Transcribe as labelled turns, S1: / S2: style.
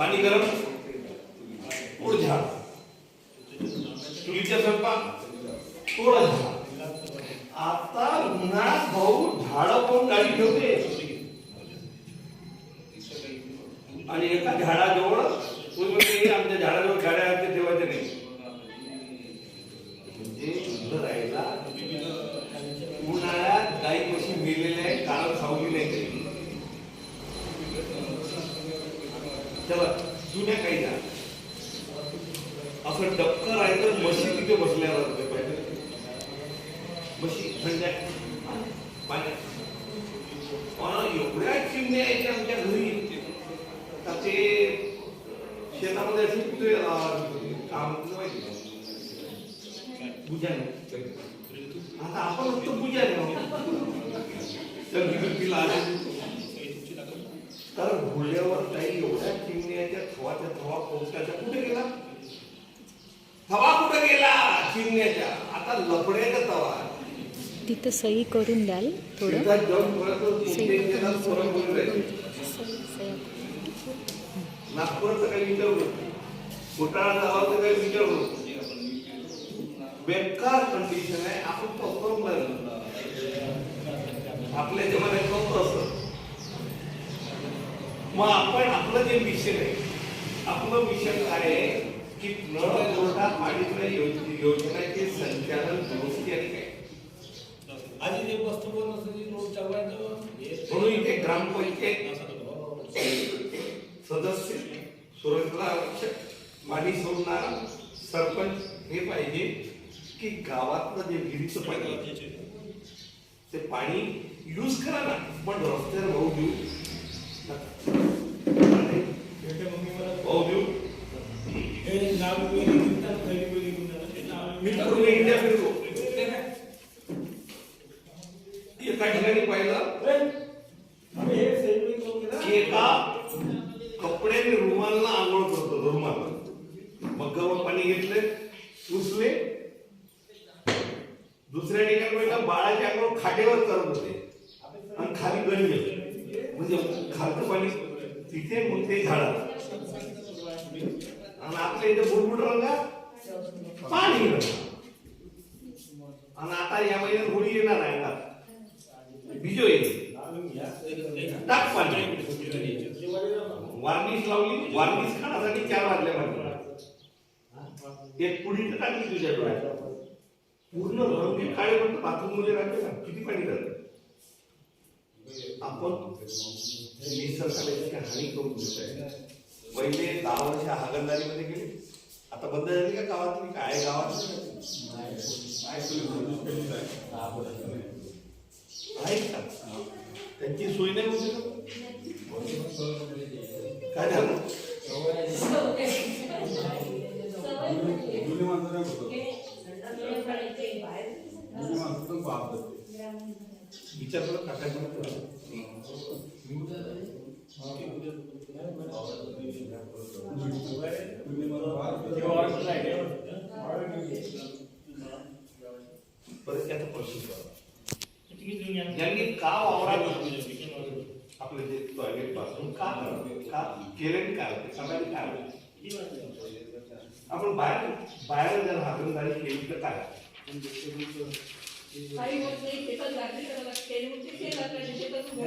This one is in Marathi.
S1: पाणी गरम थोडं झाड चुलीच्या स्वयंपाक थोडं झाड आता उन्हाळ्यात भाऊ झाड पण गाडी ठेवते. आणि एका झाडाजवळ आमच्या झाडाजवळ गाड्या आहेत ते ठेवायचे नाही म्हणजे उभं राहायला उन्हाळ्यात गाई कशी मेलेल्या आहे कारण सावली नाही काही त्याला जुन्या काही द्या असं डक्कर आहे तर मशी तिथे बसल्या जाते पाहिजे. मशी थंड्या पाण्यात पण एवढ्या चिमण्या यायच्या आमच्या घरी. का ते शेतामध्ये अशी कुठे काम माहिती. पूजा आता आपण फक्त पूजा तर तिला आले तर भुल्यावर काही एवढ्या चिमण्याच्या थवाच्या थवा पोहोचायच्या कुठे गेला? थवा कुठे गेला चिमण्याच्या? आता लपड्याचा तवा
S2: तिथं सही करून द्याल थोडं.
S1: नागपुराचं काही विचारलं घोटाळा गावाचं काही विचारलं बेकार कंडिशन आहे. आपण परफॉर्म लागलो मग आपण आपलं जे मिशन आहे आपलं मिशन काय आहे की नळ पाणी योजनेचे संचालन दुरुस्ती आणि काय?
S3: आधी जे वस्तू पण चालवायचं
S1: म्हणून इथे ग्रामपंचायत सदस्य सुरक्षा रक्षक पाणी सोडणारा सरपंच हे पाहिजे की गावातलं जे विहिरीचं पाणी आहे, ते पाणी यूज करा ना पण रस्त्यावर भाऊ देऊ पूर्ण इंडिया फिरतो एका ठिकाणी पाहिलं एका कपड्याने रुमालला आंघोळ करतो रुमाल मग गवत पाणी घेतले पुसले दुसऱ्या ठिकाणी पहिला बाळाची आंघोळ खाटेवर करत होते. आणि खाली गणले म्हणजे खालचं पाणी तिथे मग ते झाड आणि आपल्या इथे बुडबुड रंगा पाणी रंगा आणि आता या महिन्यात होळी येणार आहे आता. बिजो येईल. टाक पाणी. वार्निश लावली वार्निश खाण्यासाठी चार वाजल्या पाहिजे एक पुढील टाकली तुझ्या डोळ्यात. पूर्ण रंगीत काळे म्हणतो बाथरूममध्ये राहते ना. किती पाणी राहतं आपण निसर्गाला इतकी हानी करून देत आहे पहिले दहा वर्ष हागणदारीमध्ये गेले. आता बंद झाली का गावातली काय गावात? काय का? त्यांची सोय नाही होती का? काय झालं? विचार करा टाकायचं.
S4: जुनी माणसं
S1: परत त्याचा करा. यांनी का वावरात आपलं जे टॉयलेट बाथरूम का का केलं काय होते सगळ्यांनी काय होते आपण बाहेर बाहेर जर हातूनदारी केली तर काय
S5: काही होत नाही शेतात लागली तर केली म्हणजे शेतात लागली, शेतातून